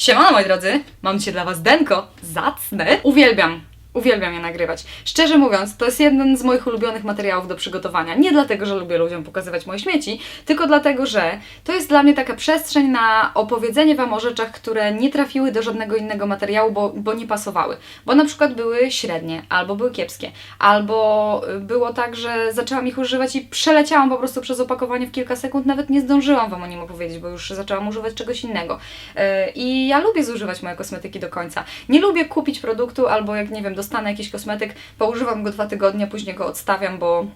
Siemano moi drodzy, mam dzisiaj dla Was denko, zacne. Uwielbiam, uwielbiam je nagrywać. Szczerze mówiąc, to jest jeden z moich ulubionych materiałów do przygotowania. Nie dlatego, że lubię ludziom pokazywać moje śmieci, tylko dlatego, że to jest dla mnie taka przestrzeń na opowiedzenie Wam o rzeczach, które nie trafiły do żadnego innego materiału, bo, bo nie pasowały. Bo na przykład były średnie, albo były kiepskie, albo y, było tak, że zaczęłam ich używać i przeleciałam po prostu przez opakowanie w kilka sekund, nawet nie zdążyłam Wam o nim opowiedzieć, bo już zaczęłam używać czegoś innego. Y, I ja lubię zużywać moje kosmetyki do końca. Nie lubię kupić produktu, albo jak nie wiem, dostanę jakiś kosmetyk, poużywam go dwa tygodnie, później go odstawiam, bo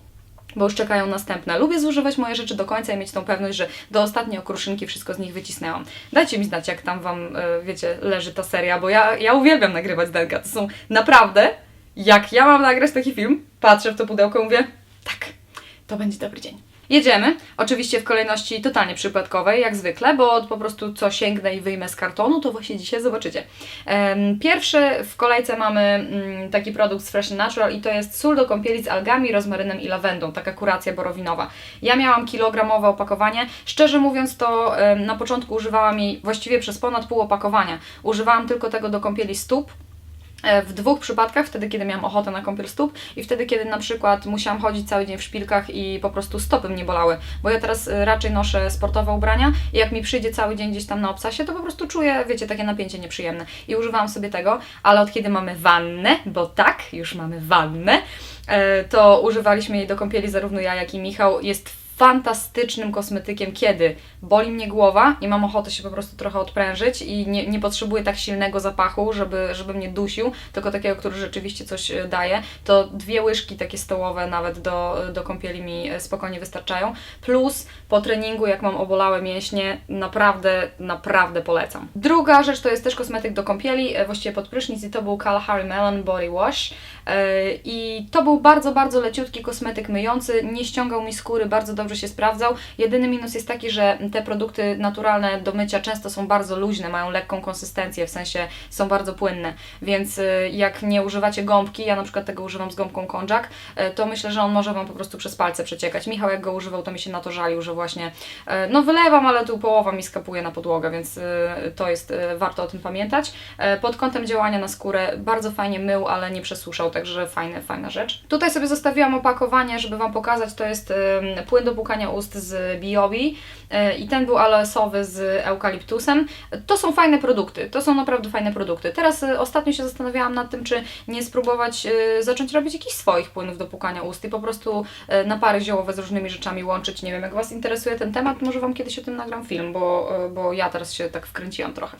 bo już czekają następne. Lubię zużywać moje rzeczy do końca i mieć tą pewność, że do ostatniej okruszynki wszystko z nich wycisnęłam. Dajcie mi znać, jak tam Wam, e, wiecie, leży ta seria, bo ja, ja uwielbiam nagrywać denka. To są naprawdę, jak ja mam nagrać taki film, patrzę w to pudełko i mówię, tak, to będzie dobry dzień. Jedziemy, oczywiście w kolejności totalnie przypadkowej, jak zwykle, bo po prostu co sięgnę i wyjmę z kartonu, to właśnie dzisiaj zobaczycie. Pierwszy w kolejce mamy mm, taki produkt z Fresh Natural i to jest sól do kąpieli z algami, rozmarynem i lawendą, taka kuracja borowinowa. Ja miałam kilogramowe opakowanie, szczerze mówiąc to na początku używałam jej właściwie przez ponad pół opakowania. Używałam tylko tego do kąpieli stóp, w dwóch przypadkach, wtedy kiedy miałam ochotę na kąpiel stóp i wtedy kiedy na przykład musiałam chodzić cały dzień w szpilkach i po prostu stopy mnie bolały, bo ja teraz e, raczej noszę sportowe ubrania i jak mi przyjdzie cały dzień gdzieś tam na obcasie, to po prostu czuję, wiecie, takie napięcie nieprzyjemne. I używałam sobie tego, ale od kiedy mamy wannę, bo tak, już mamy wannę, e, to używaliśmy jej do kąpieli zarówno ja, jak i Michał, jest fantastycznym kosmetykiem, kiedy boli mnie głowa i mam ochotę się po prostu trochę odprężyć i nie, nie potrzebuję tak silnego zapachu, żeby, żeby mnie dusił, tylko takiego, który rzeczywiście coś e, daje, to dwie łyżki takie stołowe nawet do, do kąpieli mi e, spokojnie wystarczają. Plus po treningu, jak mam obolałe mięśnie, naprawdę, naprawdę polecam. Druga rzecz to jest też kosmetyk do kąpieli, e, właściwie pod prysznic i to był Kalahari Melon Body Wash. I to był bardzo, bardzo leciutki kosmetyk myjący, nie ściągał mi skóry, bardzo dobrze się sprawdzał. Jedyny minus jest taki, że te produkty naturalne do mycia często są bardzo luźne, mają lekką konsystencję, w sensie są bardzo płynne, więc e, jak nie używacie gąbki, ja na przykład tego używam z gąbką konjac, e, to myślę, że on może Wam po prostu przez palce przeciekać. Michał jak go używał, to mi się na to żalił, że właśnie e, no wylewam, ale tu połowa mi skapuje na podłogę, więc to jest, warto o tym pamiętać. Pod kątem działania na skórę bardzo fajnie mył, ale nie przesuszał, także fajne, fajna rzecz. Tutaj sobie zostawiłam opakowanie, żeby Wam pokazać, to jest płyn do płukania ust z Biobi e, i ten był aloesowy z eukaliptusem. To są fajne produkty, to są naprawdę fajne produkty. Teraz e, ostatnio się zastanawiałam nad tym, czy nie spróbować e, zacząć robić jakichś swoich płynów do płukania ust i po prostu e, napary ziołowe z różnymi rzeczami łączyć. Nie wiem, jak Was interesuje ten temat, może Wam kiedyś o tym nagram film, bo, bo ja teraz się tak wkręciłam trochę.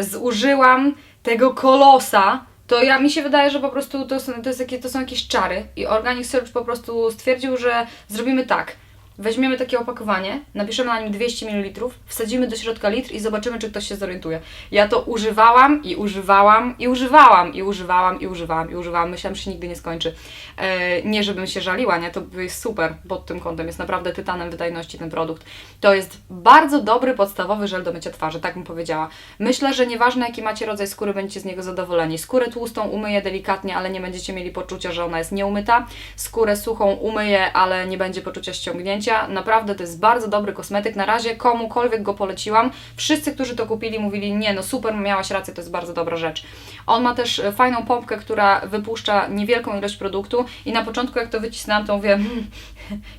Zużyłam tego kolosa, to ja mi się wydaje, że po prostu to są, to, jest jakie, to są jakieś czary i Organic Search po prostu stwierdził, że zrobimy tak. Weźmiemy takie opakowanie, napiszemy na nim 200 ml, wsadzimy do środka litr i zobaczymy, czy ktoś się zorientuje. Ja to używałam i używałam i używałam i używałam i używałam i używałam. Myślałam, że się nigdy nie skończy. E, nie, żebym się żaliła, nie? To jest super pod tym kątem. Jest naprawdę tytanem wydajności ten produkt. To jest bardzo dobry, podstawowy żel do mycia twarzy, tak bym powiedziała. Myślę, że nieważne jaki macie rodzaj skóry, będziecie z niego zadowoleni. Skórę tłustą umyję delikatnie, ale nie będziecie mieli poczucia, że ona jest nieumyta. Skórę suchą umyję, ale nie będzie poczucia ściągnięcia. Naprawdę to jest bardzo dobry kosmetyk. Na razie komukolwiek go poleciłam. Wszyscy, którzy to kupili, mówili: Nie, no super, miałaś rację, to jest bardzo dobra rzecz. On ma też e, fajną pompkę, która wypuszcza niewielką ilość produktu. I na początku, jak to wycisnęłam, to mówię: hmm,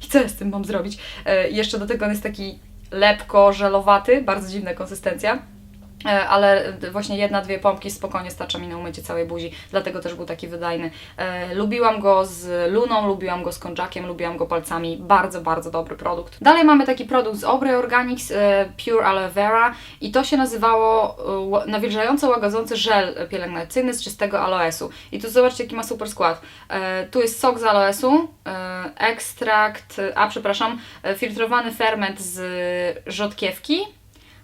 I co ja z tym mam zrobić? E, jeszcze do tego on jest taki lepko-żelowaty, bardzo dziwna konsystencja. E, Ale właśnie jedna, dwie pompki spokojnie starcza mi na umycie całej buzi, dlatego też był taki wydajny. E, lubiłaam go z luną, lubiłam go z konjakiem, lubiłam go palcami. Bardzo, bardzo dobry produkt. Dalej mamy taki produkt z Obry Organics e, Pure Aloe Vera i to się nazywało e, nawilżająco łagodzący żel pielęgnacyjny z czystego aloesu. I tu zobaczcie, jaki ma super skład. E, tu jest sok z aloesu, e, ekstrakt, a przepraszam, e, filtrowany ferment z rzodkiewki,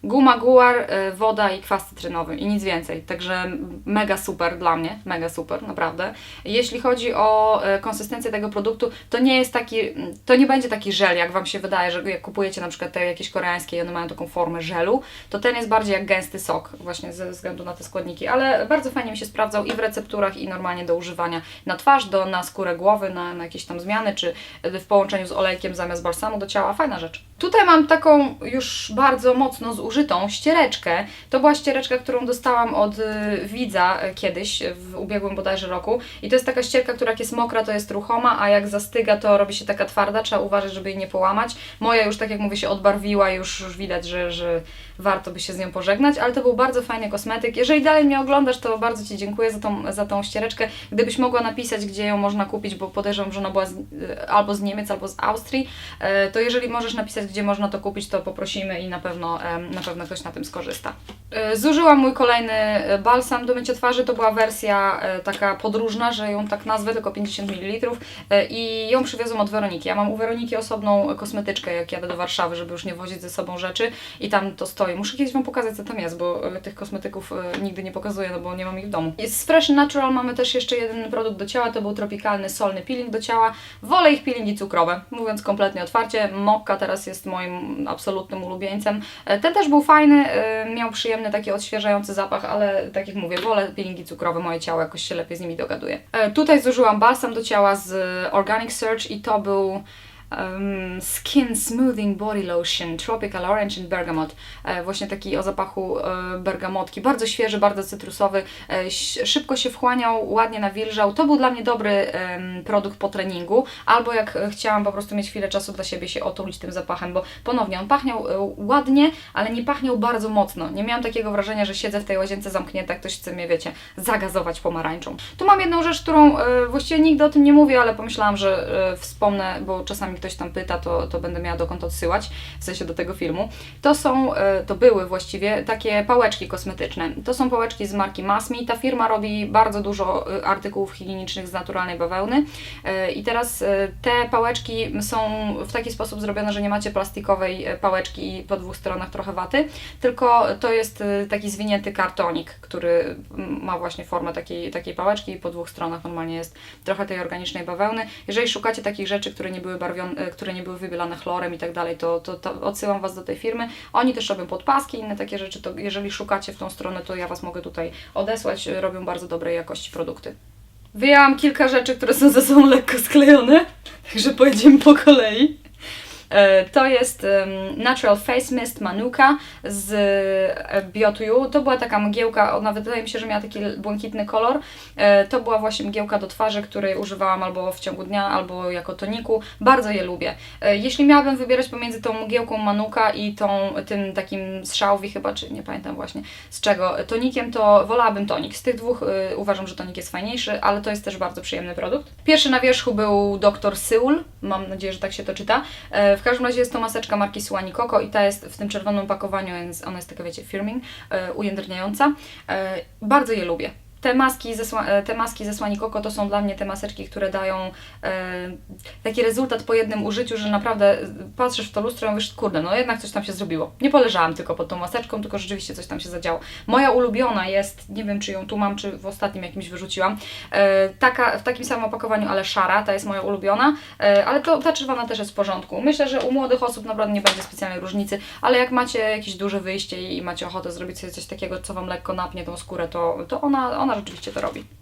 Guma guar, y, woda i kwas cytrynowy i nic więcej. Także mega super dla mnie, mega super, naprawdę. Jeśli chodzi o y, konsystencję tego produktu, to nie jest taki, to nie będzie taki żel, jak Wam się wydaje, że jak kupujecie na przykład te jakieś koreańskie i one mają taką formę żelu, to ten jest bardziej jak gęsty sok, właśnie ze względu na te składniki, ale bardzo fajnie mi się sprawdzał i w recepturach i normalnie do używania na twarz, do, na skórę głowy, na, na jakieś tam zmiany, czy w połączeniu z olejkiem zamiast balsamu do ciała. Fajna rzecz. Tutaj mam taką już bardzo mocno zużytą ściereczkę. To była ściereczka, którą dostałam od y, widza y, kiedyś, y, w ubiegłym bodajże roku. I to jest taka ścierka, która jak jest mokra, to jest ruchoma, a jak zastyga, to robi się taka twarda. Trzeba uważać, żeby jej nie połamać. Moja już, tak jak mówię, się odbarwiła, już, już widać, że, że warto by się z nią pożegnać, ale to był bardzo fajny kosmetyk. Jeżeli dalej mnie oglądasz, to bardzo Ci dziękuję za tą, za tą ściereczkę. Gdybyś mogła napisać, gdzie ją można kupić, bo podejrzewam, że ona była z, y, albo z Niemiec, albo z Austrii, e, to jeżeli możesz napisać, gdzie można to kupić, to poprosimy i na pewno, na pewno ktoś na tym skorzysta. E, Zużyłam mój kolejny e, balsam do mycia twarzy. To była wersja e, taka podróżna, że ją tak nazwę, tylko 50 ml i ją przywiozłam od Weroniki. Ja mam u Weroniki osobną kosmetyczkę, jak jadę do Warszawy, żeby już nie wozić ze sobą rzeczy i tam to stoi. Muszę kiedyś Wam pokazać, co tam jest, bo tych kosmetyków nigdy nie pokazuję, no bo nie mam ich w domu. Z Fresh Natural mamy też jeszcze jeden produkt do ciała, to był tropikalny solny peeling do ciała. Wolę ich peelingi cukrowe, mówiąc kompletnie otwarcie. Mokka teraz jest moim absolutnym ulubieńcem. Ten też był fajny, miał przyjemny taki odświeżający zapach, ale tak jak mówię, wolę peelingi cukrowe, moje ciało jakoś się lepiej z nimi dogaduje. E, Tutaj zużyłam balsam do ciała z Organic Search i to był um, Skin Smoothing Body Lotion Tropical Orange and Bergamot. E, właśnie taki o zapachu e, bergamotki. Bardzo świeży, bardzo cytrusowy. E, szybko się wchłaniał, ładnie nawilżał. To był dla mnie dobry em, produkt po treningu. Albo jak e, chciałam po prostu mieć chwilę czasu dla siebie, się otulić tym zapachem, bo ponownie on pachniał e, ładnie, ale nie pachniał bardzo mocno. Nie miałam takiego wrażenia, że siedzę w tej łazience zamknięta, ktoś chce mnie, wiecie, zagazować pomarańczą. Tu mam jedną rzecz, którą e, właściwie nigdy o tym nie mówię, ale pomyślałam, że e, wspomnę, bo czasami ktoś tam pyta, to, to będę miała dokąd odsyłać, w sensie do tego filmu. To są, e, to były właściwie takie pałeczki kosmetyczne. To są pałeczki z marki Masmi. Ta firma robi bardzo dużo e, artykułów higienicznych z naturalnej bawełny. E, I teraz te pałeczki są w taki sposób zrobione, że nie macie plastikowej pałeczki i po dwóch stronach trochę waty, tylko to jest taki zwinięty kartonik, który ma właśnie formę takiej, takiej pałeczki i po dwóch stronach normalnie jest trochę tej organicznej bawełny. Jeżeli szukacie takich rzeczy, które nie były barwione, e, które nie były wybielane chlorem i tak dalej, to, to, to odsyłam Was do tej firmy. Oni też robią podpaski, inne takie rzeczy, to jeżeli szukacie w tą stronę, to ja Was mogę tutaj odesłać. Robią bardzo dobrej jakości produkty. Wyjęłam kilka rzeczy, które są ze sobą lekko sklejone, także pojedziemy po kolei. E, To jest Natural Face Mist Manuka z e, Biotu You. To była taka mgiełka, ona wydaje mi się, że miała taki błękitny kolor. E, To była właśnie mgiełka do twarzy, której używałam albo w ciągu dnia, albo jako toniku. Bardzo je lubię. Jeśli miałabym wybierać pomiędzy tą mgiełką Manuka i tą, tym takim z Szałwi chyba, czy nie pamiętam właśnie z czego, tonikiem, to wolałabym tonik. Z tych dwóch uważam, że tonik jest fajniejszy, ale to jest też bardzo przyjemny produkt. Pierwszy na wierzchu był Dr. Syul, mam nadzieję, że tak się to czyta. W każdym razie jest to maseczka marki Suani Coco i ta jest w tym czerwonym pakowaniu, więc ona jest taka, wiecie, firming, e, ujędrniająca. E, bardzo je lubię. Te maski, ze, Sła- e, te maski ze Słani Coco to są dla mnie te maseczki, które dają e, taki rezultat po jednym użyciu, że naprawdę e, patrzysz w to lustro i mówisz, kurde, no jednak coś tam się zrobiło. Nie poleżałam tylko pod tą maseczką, tylko rzeczywiście coś tam się zadziało. Moja ulubiona jest, nie wiem czy ją tu mam, czy w ostatnim jakimś wyrzuciłam, e, taka, w takim samym opakowaniu, ale szara, ta jest moja ulubiona, e, ale to, ta czerwona też jest w porządku. Myślę, że u młodych osób naprawdę nie będzie specjalnej różnicy, ale jak macie jakieś duże wyjście i macie ochotę zrobić sobie coś takiego, co Wam lekko napnie tą skórę, to, to ona, ona rzeczywiście to robi.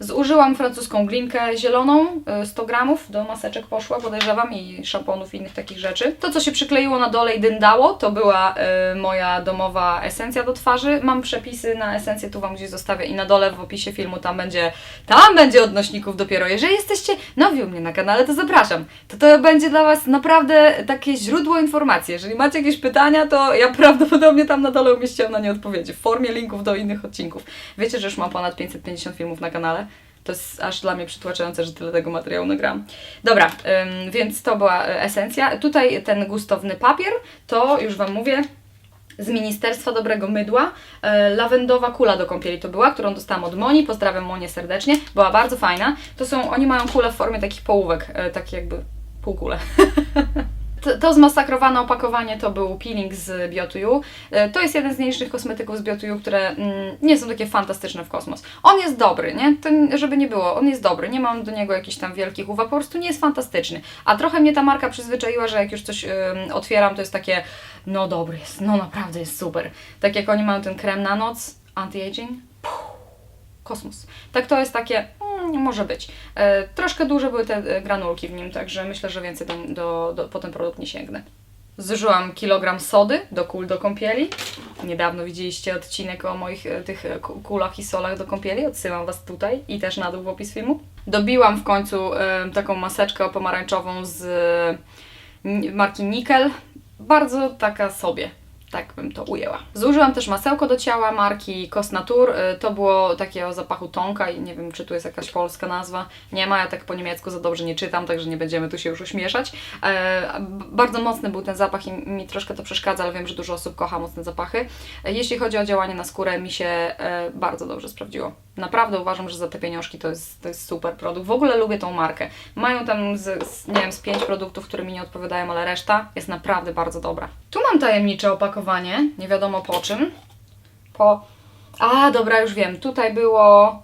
Zużyłam francuską glinkę zieloną, y, 100 gramów, do maseczek poszła, podejrzewam, i szamponów i innych takich rzeczy. To, co się przykleiło na dole i dyndało, to była y, moja domowa esencja do twarzy. Mam przepisy na esencję, tu Wam gdzieś zostawię i na dole w opisie filmu tam będzie, tam będzie odnośników dopiero. Jeżeli jesteście nowi u mnie na kanale, to zapraszam. To to będzie dla Was naprawdę takie źródło informacji. Jeżeli macie jakieś pytania, to ja prawdopodobnie tam na dole umieściłam na nie odpowiedzi w formie linków do innych odcinków. Wiecie, że już mam ponad 550 filmów na kanale. To jest aż dla mnie przytłaczające, że tyle tego materiału nagram. Dobra, ym, więc to była e, esencja. Tutaj ten gustowny papier, to już Wam mówię, z Ministerstwa Dobrego Mydła. E, lawendowa kula do kąpieli to była, którą dostałam od Moni. Pozdrawiam Monię serdecznie. Była bardzo fajna. To są, oni mają kule w formie takich połówek, e, takie jakby półkule. To, zmasakrowane opakowanie to był peeling z Biotu You. E, To jest jeden z mniejszych kosmetyków z Biotu You, które mm, nie są takie fantastyczne w kosmos. On jest dobry, nie? To żeby nie było, on jest dobry. Nie mam do niego jakichś tam wielkich uwag, po prostu nie jest fantastyczny. A trochę mnie ta marka przyzwyczaiła, że jak już coś otwieram, to jest takie, no dobry jest, no naprawdę jest super. Tak jak oni mają ten krem na noc, anti-aging, kosmos. Tak to jest takie, może być. E, troszkę duże były te e, granulki w nim, także myślę, że więcej do, do, do, po ten produkt nie sięgnę. Zużyłam kilogram sody do kul do kąpieli. Niedawno widzieliście odcinek o moich e, tych ku- kulach i solach do kąpieli. Odsyłam Was tutaj i też na dół w opis filmu. Dobiłam w końcu taką maseczkę pomarańczową z marki Nickel. Bardzo taka sobie. Tak bym to ujęła. Zużyłam też masełko do ciała marki Cosnatur. Y, To było takie o zapachu tonka i nie wiem, czy tu jest jakaś polska nazwa. Nie ma, ja tak po niemiecku za dobrze nie czytam, także nie będziemy tu się już uśmieszać. E, Bardzo mocny był ten zapach i mi troszkę to przeszkadza, ale wiem, że dużo osób kocha mocne zapachy. E, Jeśli chodzi o działanie na skórę, mi się e, bardzo dobrze sprawdziło. Naprawdę uważam, że za te pieniążki to jest, to jest super produkt. W ogóle lubię tą markę. Mają tam, z, z, nie wiem, z pięć produktów, które mi nie odpowiadają, ale reszta jest naprawdę bardzo dobra. Tu mam tajemnicze opakowanie, nie wiadomo po czym. Po... A, dobra, już wiem. Tutaj było...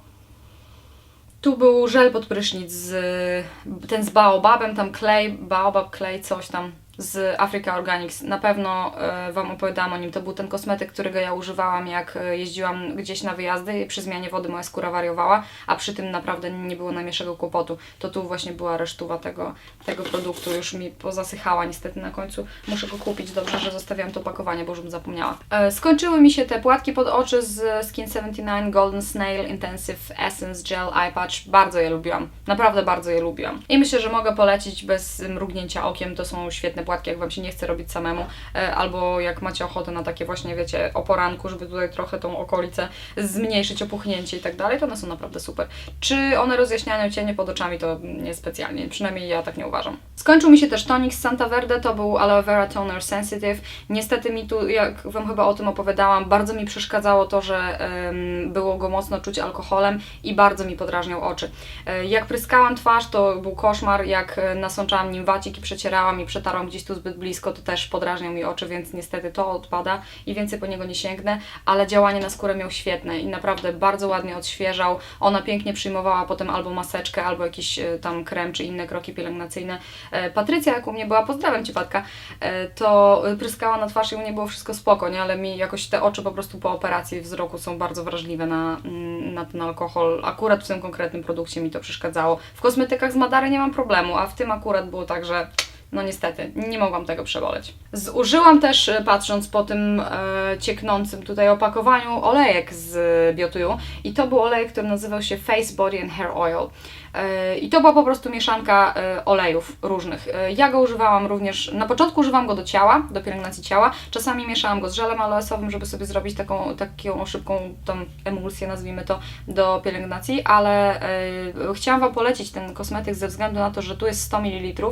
Tu był żel pod prysznic, z, ten z baobabem, tam clay, baobab clay, coś tam z Africa Organics. Na pewno e, Wam opowiadałam o nim. To był ten kosmetyk, którego ja używałam, jak e, jeździłam gdzieś na wyjazdy i przy zmianie wody moja skóra wariowała, a przy tym naprawdę nie było najmniejszego kłopotu. To tu właśnie była resztuwa tego, tego produktu. Już mi pozasychała niestety na końcu. Muszę go kupić. Dobrze, że zostawiłam to opakowanie, bo już bym zapomniała. E, skończyły mi się te płatki pod oczy z Skin 79 Golden Snail Intensive Essence Gel Eye Patch. Bardzo je lubiłam. Naprawdę bardzo je lubiłam. I myślę, że mogę polecić bez mrugnięcia okiem. To są świetne płatki, jak Wam się nie chce robić samemu, e, albo jak macie ochotę na takie właśnie, wiecie, o poranku, żeby tutaj trochę tą okolicę zmniejszyć, opuchnięcie i tak dalej, to one są naprawdę super. Czy one rozjaśniają cienie pod oczami, to niespecjalnie, przynajmniej ja tak nie uważam. Skończył mi się też tonik z Santa Verde, to był Aloe Vera Toner Sensitive. Niestety mi tu, jak Wam chyba o tym opowiadałam, bardzo mi przeszkadzało to, że em, było go mocno czuć alkoholem i bardzo mi podrażniał oczy. E, Jak pryskałam twarz, to był koszmar, jak e, nasączałam nim wacik i przecierałam i przetarłam gdzieś tu zbyt blisko, to też podrażniał mi oczy, więc niestety to odpada i więcej po niego nie sięgnę, ale działanie na skórę miał świetne i naprawdę bardzo ładnie odświeżał. Ona pięknie przyjmowała potem albo maseczkę, albo jakiś e, tam krem, czy inne kroki pielęgnacyjne. E, Patrycja, jak u mnie była, pozdrawiam Cię Patka, e, to pryskała na twarz i u niej było wszystko spoko, nie? ale mi jakoś te oczy po prostu po operacji wzroku są bardzo wrażliwe na, mm, na ten alkohol. Akurat w tym konkretnym produkcie mi to przeszkadzało. W kosmetykach z Madary nie mam problemu, a w tym akurat było tak, że no niestety, nie mogłam tego przeboleć. Zużyłam też, e, patrząc po tym e, cieknącym tutaj opakowaniu, olejek z Biotuju i to był olejek, który nazywał się Face, Body and Hair Oil. E, I to była po prostu mieszanka e, olejów różnych. E, Ja go używałam również, na początku używam go do ciała, do pielęgnacji ciała, czasami mieszałam go z żelem aloesowym, żeby sobie zrobić taką, taką szybką tą emulsję, nazwijmy to, do pielęgnacji, ale e, chciałam Wam polecić ten kosmetyk ze względu na to, że tu jest 100 ml.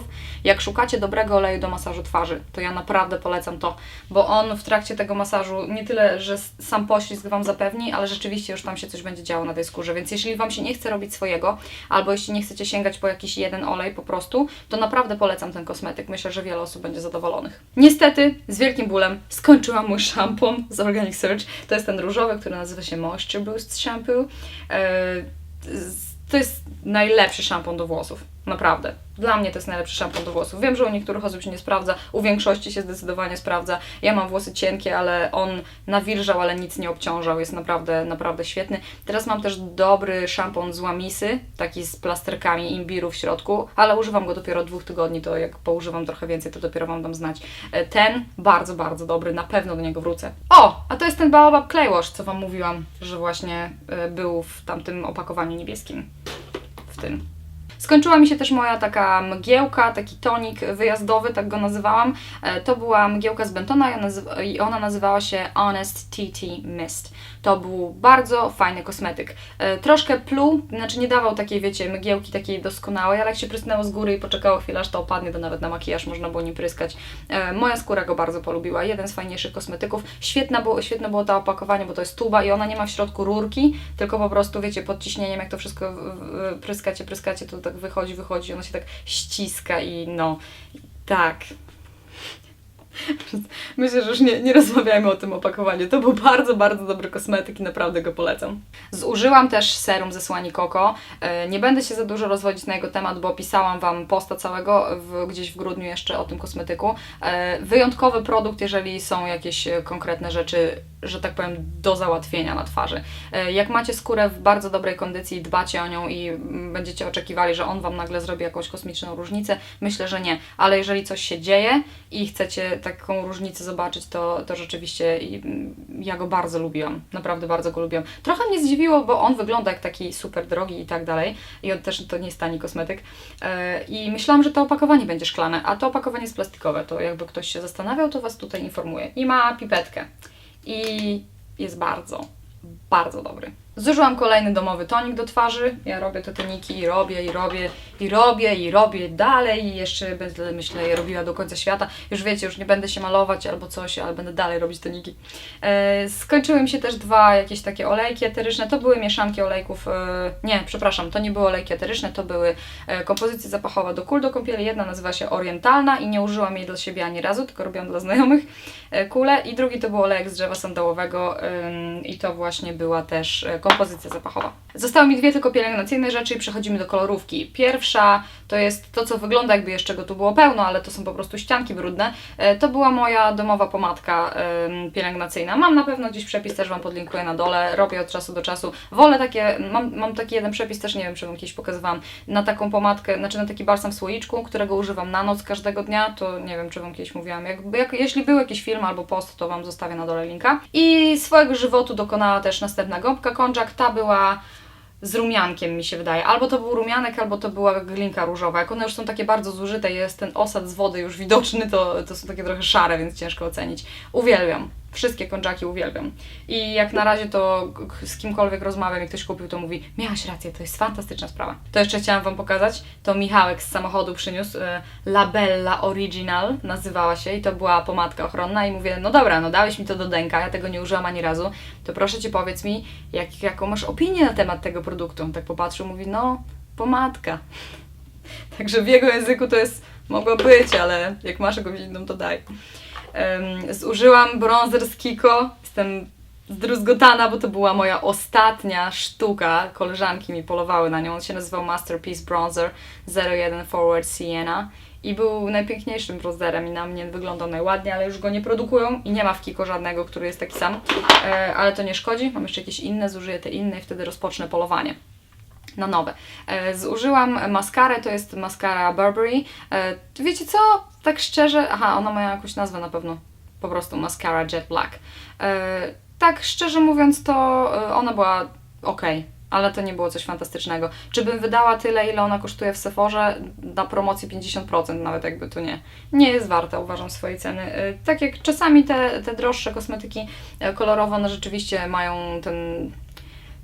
Jak szukacie dobrego oleju do masażu twarzy, to ja naprawdę polecam to, bo on w trakcie tego masażu nie tyle, że sam poślizg Wam zapewni, ale rzeczywiście już tam się coś będzie działo na tej skórze, więc jeśli Wam się nie chce robić swojego, albo jeśli nie chcecie sięgać po jakiś jeden olej po prostu, to naprawdę polecam ten kosmetyk. Myślę, że wiele osób będzie zadowolonych. Niestety, z wielkim bólem skończyłam mój szampon z Organic Search. To jest ten różowy, który nazywa się Moisture Boost Shampoo. Z- to jest najlepszy szampon do włosów. Naprawdę. Dla mnie to jest najlepszy szampon do włosów. Wiem, że u niektórych osób się nie sprawdza, u większości się zdecydowanie sprawdza. Ja mam włosy cienkie, ale on nawilżał, ale nic nie obciążał. Jest naprawdę, naprawdę świetny. Teraz mam też dobry szampon z łamisy, taki z plasterkami imbiru w środku, ale używam go dopiero od dwóch tygodni, to jak poużywam trochę więcej, to dopiero Wam dam znać. E, Ten bardzo, bardzo dobry, na pewno do niego wrócę. O, a to jest ten Baobab Clay Wash, co Wam mówiłam, że właśnie e, był w tamtym opakowaniu niebieskim. W tym. Skończyła mi się też moja taka mgiełka, taki tonik wyjazdowy, tak go nazywałam. E, To była mgiełka z Bentona i ona nazywała się Honest TT Mist. To był bardzo fajny kosmetyk. E, Troszkę pluł, znaczy nie dawał takiej, wiecie, mgiełki takiej doskonałej, ale jak się prysnęło z góry i poczekało chwilę, aż to opadnie, to nawet na makijaż można było nim pryskać. E, Moja skóra go bardzo polubiła. Jeden z fajniejszych kosmetyków. Świetna było, świetne było to opakowanie, bo to jest tuba i ona nie ma w środku rurki, tylko po prostu, wiecie, pod ciśnieniem, jak to wszystko pryskacie, pryskacie, to tak wychodzi, wychodzi, ono się tak ściska i no, tak. Myślę, że już nie, nie rozmawiajmy o tym opakowaniu. To był bardzo, bardzo dobry kosmetyk i naprawdę go polecam. Zużyłam też serum ze słani. E, Nie będę się za dużo rozwodzić na jego temat, bo pisałam Wam posta całego w, gdzieś w grudniu jeszcze o tym kosmetyku. E, Wyjątkowy produkt, jeżeli są jakieś konkretne rzeczy że tak powiem, do załatwienia na twarzy. E, Jak macie skórę w bardzo dobrej kondycji, dbacie o nią i mm, będziecie oczekiwali, że on Wam nagle zrobi jakąś kosmiczną różnicę, myślę, że nie. Ale jeżeli coś się dzieje i chcecie taką różnicę zobaczyć, to, to rzeczywiście mm, ja go bardzo lubiłam. Naprawdę bardzo go lubiłam. Trochę mnie zdziwiło, bo on wygląda jak taki super drogi i tak dalej. I on też to nie jest tani kosmetyk. E, I myślałam, że to opakowanie będzie szklane, a to opakowanie jest plastikowe. To jakby ktoś się zastanawiał, to Was tutaj informuję. I ma pipetkę i jest bardzo, bardzo dobry. Zużyłam kolejny domowy tonik do twarzy. Ja robię te toniki i robię, i robię, i robię, i robię dalej i jeszcze będę, myślę, je robiła do końca świata. Już wiecie, już nie będę się malować albo coś, ale będę dalej robić toniki. E, skończyły mi się też dwa jakieś takie olejki eteryczne. To były mieszanki olejków, e, nie, przepraszam, to nie były olejki eteryczne, to były e, kompozycje zapachowe do kul do kąpieli. Jedna nazywa się Orientalna i nie użyłam jej dla siebie ani razu, tylko robiłam dla znajomych e, kule. I drugi to był olejek z drzewa sandałowego ym, i to właśnie była też e, kompozycja zapachowa. Zostały mi dwie tylko pielęgnacyjne rzeczy i przechodzimy do kolorówki. Pierwsza to jest to, co wygląda jakby jeszcze go tu było pełno, ale to są po prostu ścianki brudne. E, To była moja domowa pomadka pielęgnacyjna. Mam na pewno gdzieś przepis, też Wam podlinkuję na dole. Robię od czasu do czasu. Wolę takie, mam, mam taki jeden przepis, też nie wiem, czy Wam kiedyś pokazywałam, na taką pomadkę, znaczy na taki balsam w słoiczku, którego używam na noc każdego dnia. To nie wiem, czy Wam kiedyś mówiłam. Jak, jeśli był jakiś film albo post, to Wam zostawię na dole linka. I swojego żywotu dokonała też następna gąbka konjac. Ta była z rumiankiem mi się wydaje. Albo to był rumianek, albo to była glinka różowa. Jak one już są takie bardzo zużyte jest ten osad z wody już widoczny, to, to są takie trochę szare, więc ciężko ocenić. Uwielbiam. Wszystkie konczaki uwielbiam. I jak na razie to z kimkolwiek rozmawiam i ktoś kupił, to mówi, miałaś rację, to jest fantastyczna sprawa. To jeszcze chciałam Wam pokazać. To Michałek z samochodu przyniósł e, Labella Original, nazywała się i to była pomadka ochronna i mówię, no dobra, no dałeś mi to do denka, ja tego nie użyłam ani razu, to proszę Cię powiedz mi, jak, jaką masz opinię na temat tego produktu. On tak popatrzył, mówi, no pomadka. Także w jego języku to jest, mogło być, ale jak masz jakąś inną, to daj. Zużyłam bronzer z Kiko. Jestem zdruzgotana, bo to była moja ostatnia sztuka. Koleżanki mi polowały na nią. On się nazywał Masterpiece Bronzer 01 Forward Sienna. I był najpiękniejszym bronzerem i na mnie wyglądał najładniej, ale już go nie produkują i nie ma w Kiko żadnego, który jest taki sam. E, ale to nie szkodzi. Mam jeszcze jakieś inne, zużyję te inne i wtedy rozpocznę polowanie na nowe. E, zużyłam maskarę, to jest maskara Burberry. E, wiecie co? Tak szczerze, aha, ona ma jakąś nazwę na pewno. Po prostu mascara Jet Black. E, tak szczerze mówiąc, to ona była ok. Ale to nie było coś fantastycznego. Czy bym wydała tyle, ile ona kosztuje w Sephorze? Na promocji 50%, nawet jakby to nie. Nie jest warta, uważam, swojej ceny. Tak jak czasami te, te droższe kosmetyki kolorowe, one rzeczywiście mają ten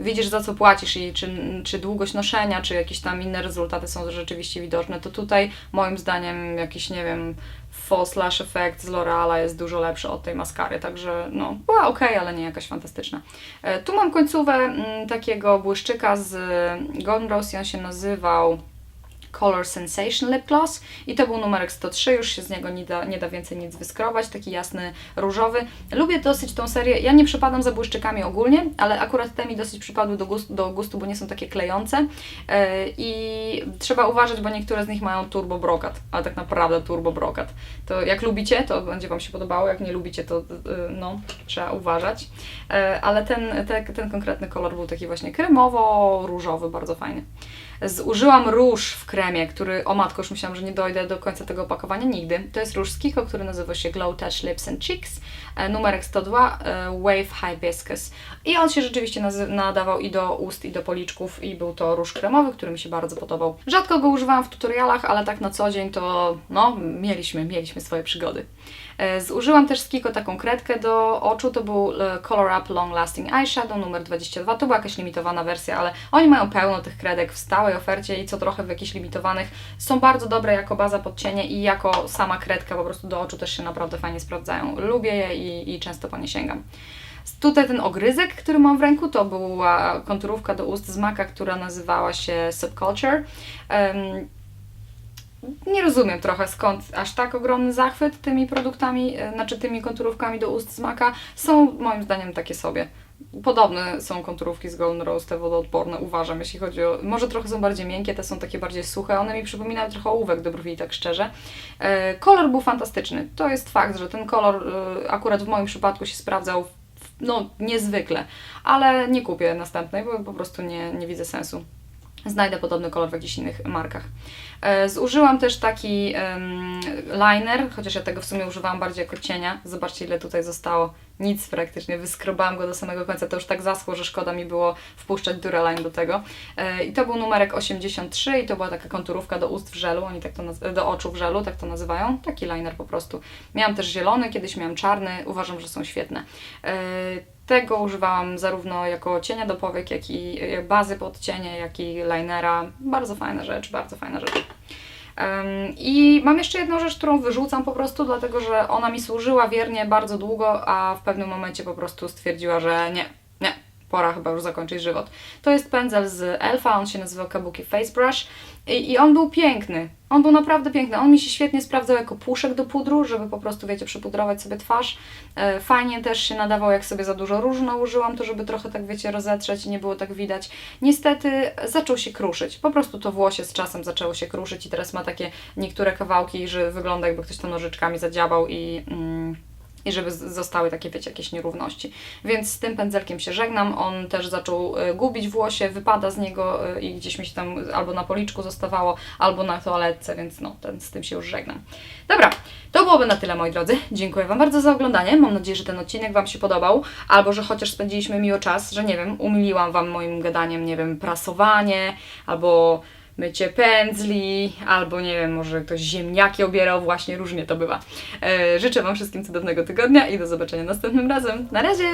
widzisz za co płacisz i czy, czy długość noszenia, czy jakieś tam inne rezultaty są rzeczywiście widoczne, to tutaj moim zdaniem jakiś, nie wiem, False Lash Effect z L'Oreala jest dużo lepszy od tej maskary, także no, była ok, ale nie jakaś fantastyczna. E, tu mam końcówę mm, takiego błyszczyka z Golden Rose on się nazywał Color Sensation Lip Gloss i to był numerek 103, już się z niego nie da, nie da więcej nic wyskrobać, taki jasny, różowy. Lubię dosyć tą serię, ja nie przepadam za błyszczykami ogólnie, ale akurat te mi dosyć przypadły do gustu, do gustu bo nie są takie klejące yy, i trzeba uważać, bo niektóre z nich mają turbo brokat, ale tak naprawdę turbo brokat. To jak lubicie, to będzie Wam się podobało, jak nie lubicie, to yy, no, trzeba uważać. Yy, ale ten, te, ten konkretny kolor był taki właśnie kremowo-różowy, bardzo fajny. Zużyłam róż w kremie, który, o matko, już myślałam, że nie dojdę do końca tego opakowania nigdy. To jest róż z Kiko, który nazywa się Glow Touch Lips and Cheeks, e, numerek 102, e, Wave Hibiscus. I on się rzeczywiście nadawał i do ust, i do policzków, i był to róż kremowy, który mi się bardzo podobał. Rzadko go używałam w tutorialach, ale tak na co dzień to, no, mieliśmy, mieliśmy swoje przygody. E, Zużyłam też z Kiko taką kredkę do oczu, to był e, Color Up Long Lasting Eyeshadow numer 22, to była jakaś limitowana wersja, ale oni mają pełno tych kredek w stałej ofercie i co trochę w jakichś limitowanych. Są bardzo dobre jako baza pod cienie i jako sama kredka po prostu do oczu też się naprawdę fajnie sprawdzają. Lubię je i, i często po nie sięgam. Tutaj ten ogryzek, który mam w ręku, to była konturówka do ust z Maka, która nazywała się Subculture. Nie rozumiem trochę skąd aż tak ogromny zachwyt tymi produktami, e, znaczy tymi konturówkami do ust z Maka. Są moim zdaniem takie sobie. Podobne są konturówki z Golden Rose, te wodoodporne, uważam, jeśli chodzi o... Może trochę są bardziej miękkie, te są takie bardziej suche, one mi przypominają trochę ołówek do brwi, tak szczerze. E, kolor był fantastyczny. To jest fakt, że ten kolor e, akurat w moim przypadku się sprawdzał no niezwykle, ale nie kupię następnej, bo po prostu nie, nie widzę sensu. Znajdę podobny kolor w jakichś innych markach. E, Zużyłam też taki em, liner, chociaż ja tego w sumie używałam bardziej jako cienia. Zobaczcie, ile tutaj zostało. Nic praktycznie, wyskrobałam go do samego końca. To już tak zaschło, że szkoda mi było wpuszczać Duraline do tego. E, I to był numerek 83 i to była taka konturówka do ust w żelu, oni tak to do oczu w żelu, tak to nazywają. Taki liner po prostu. Miałam też zielony, kiedyś miałam czarny, uważam, że są świetne. E, tego używałam zarówno jako cienia do powiek, jak i e, bazy pod cienie, jak i linera. Bardzo fajna rzecz, bardzo fajna rzecz. I mam jeszcze jedną rzecz, którą wyrzucam po prostu, dlatego że ona mi służyła wiernie bardzo długo, a w pewnym momencie po prostu stwierdziła, że nie, pora chyba już zakończyć żywot. To jest pędzel z Elfa, on się nazywał Kabuki Face Brush i, i on był piękny. On był naprawdę piękny. On mi się świetnie sprawdzał jako puszek do pudru, żeby po prostu, wiecie, przypudrować sobie twarz. E, Fajnie też się nadawał, jak sobie za dużo różu nałożyłam, to żeby trochę tak, wiecie, rozetrzeć i nie było tak widać. Niestety zaczął się kruszyć. Po prostu to włosie z czasem zaczęło się kruszyć i teraz ma takie niektóre kawałki, że wygląda jakby ktoś to nożyczkami zadziałał i... Mm, i żeby zostały takie, wiecie, jakieś nierówności. Więc z tym pędzelkiem się żegnam. On też zaczął e, gubić włosie, wypada z niego e, i gdzieś mi się tam albo na policzku zostawało, albo na toaletce, więc no, ten, z tym się już żegnam. Dobra, to byłoby na tyle, moi drodzy. Dziękuję Wam bardzo za oglądanie. Mam nadzieję, że ten odcinek Wam się podobał, albo że chociaż spędziliśmy miło czas, że nie wiem, umiliłam Wam moim gadaniem, nie wiem, prasowanie, albo mycie pędzli, albo nie wiem, może ktoś ziemniaki obierał, właśnie różnie to bywa. E, życzę Wam wszystkim cudownego tygodnia i do zobaczenia następnym razem. Na razie!